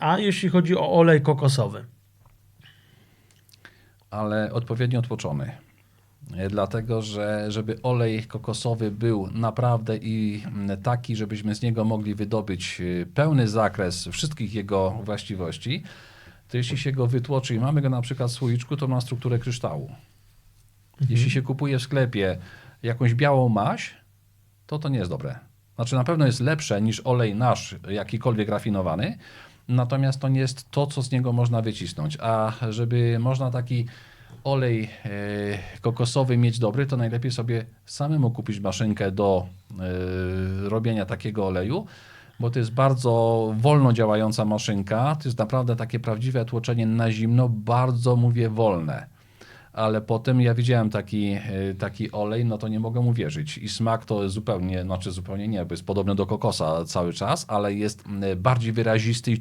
A jeśli chodzi o olej kokosowy? ale odpowiednio otłoczony. E, Dlatego, że żeby olej kokosowy był naprawdę i taki, żebyśmy z niego mogli wydobyć e, pełny zakres wszystkich jego właściwości, to jeśli się go wytłoczy i mamy go na przykład w słoiczku, to ma strukturę kryształu. Jeśli się kupuje w sklepie jakąś białą maź, to to nie jest dobre. Znaczy na pewno jest lepsze niż olej nasz, jakikolwiek rafinowany, natomiast to nie jest to, co z niego można wycisnąć. A żeby można taki olej e, kokosowy mieć dobry, to najlepiej sobie samemu kupić maszynkę do e, robienia takiego oleju, bo to jest bardzo wolno działająca maszynka. To jest naprawdę takie prawdziwe tłoczenie na zimno, bardzo mówię wolne ale potem ja widziałem taki, e, taki olej, no to nie mogę mu wierzyć. I smak to zupełnie, znaczy zupełnie nie, bo jest podobny do kokosa cały czas, ale jest bardziej wyrazisty i